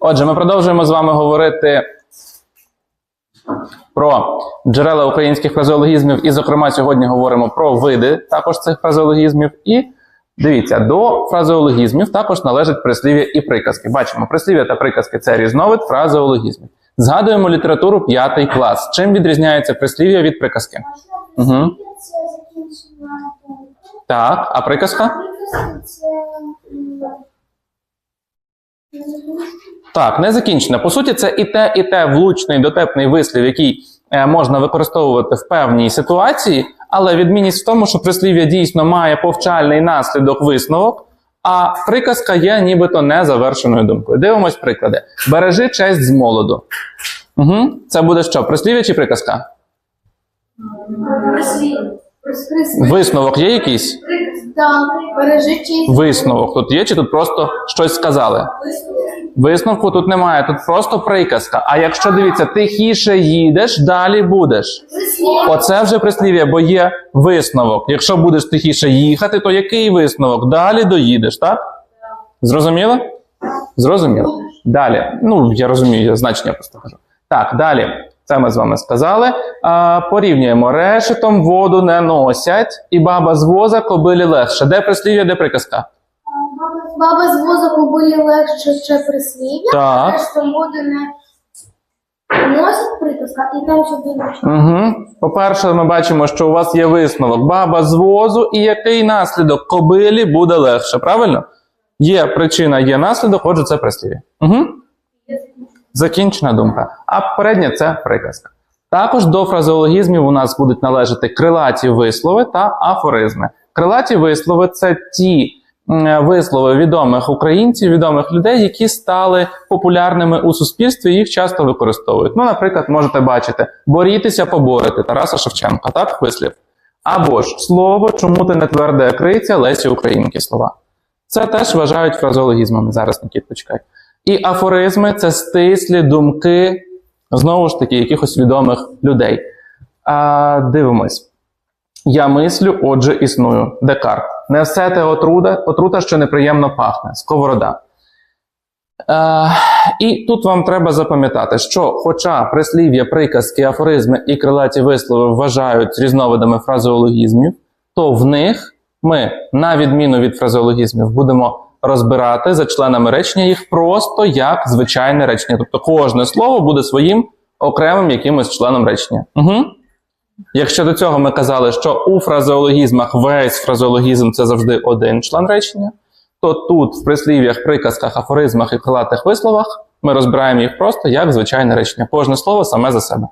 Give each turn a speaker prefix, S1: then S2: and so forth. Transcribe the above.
S1: Отже, ми продовжуємо з вами говорити про джерела українських фразеологізмів, і, зокрема, сьогодні говоримо про види також цих фразеологізмів. І дивіться, до фразеологізмів також належать прислів'я і приказки. Бачимо, прислів'я та приказки це різновид фразеологізмів. Згадуємо літературу 5 клас. Чим відрізняється прислів'я від приказки? Угу. Так, а приказка?
S2: Приказка це
S1: Так, не закінчена. По суті, це і те, і те влучний дотепний вислів, який е, можна використовувати в певній ситуації, але відмінність в тому, що прислів'я дійсно має повчальний наслідок висновок, а приказка є нібито незавершеною думкою. Дивимось приклади. Бережи честь з молоду. Угу. Це буде що? Прислів'я чи приказка? Висновок є якийсь? Висновок тут є, чи тут просто щось сказали? Висновку тут немає, тут просто приказка. А якщо дивіться, тихіше їдеш, далі будеш. Оце вже прислів'я, бо є висновок. Якщо будеш тихіше їхати, то який висновок? Далі доїдеш, так? Зрозуміло? Зрозуміло. Далі. Ну, я розумію, я значення просто кажу. Так, далі. Це ми з вами сказали. А, порівнюємо. Решетом воду не носять, і баба з воза кобилі легше. Де прислів'я, де приказка?
S2: Баба з воза кобилі легше ще прислів'я.
S1: Так.
S2: Решта води не носить приказка, і там ще.
S1: Угу. По-перше, ми бачимо, що у вас є висновок. Баба з возу, і який наслідок кобилі буде легше, правильно? Є причина, є наслідок, отже, це прислів'я. Угу. Закінчена думка. А попереднє це приказка. Також до фразеологізмів у нас будуть належати крилаті вислови та афоризми. Крилаті вислови це ті вислови відомих українців, відомих людей, які стали популярними у суспільстві, і їх часто використовують. Ну, наприклад, можете бачити борітися, поборити Тараса Шевченка, так вислів. Або ж слово, чому ти не тверде криця, Лесі Українки слова. Це теж вважають фразеологізмами. Зараз Нікіт, почекай. І афоризми це стислі думки, знову ж таки, якихось відомих людей. А, дивимось. Я мислю, отже, існую. Декарт. Не все те отрута, отрута, що неприємно пахне. Сковорода. Е, і тут вам треба запам'ятати, що, хоча прислів'я, приказки, афоризми і крилаті вислови вважають різновидами фразеологізмів, то в них ми, на відміну від фразеологізмів, будемо розбирати за членами речення їх просто як звичайне речення. Тобто кожне слово буде своїм окремим якимось членом речення. Угу. Якщо до цього ми казали, що у фразеологізмах весь фразеологізм це завжди один член речення, то тут в прислів'ях, приказках, афоризмах і крилатих висловах ми розбираємо їх просто як звичайне речення. Кожне слово саме за себе.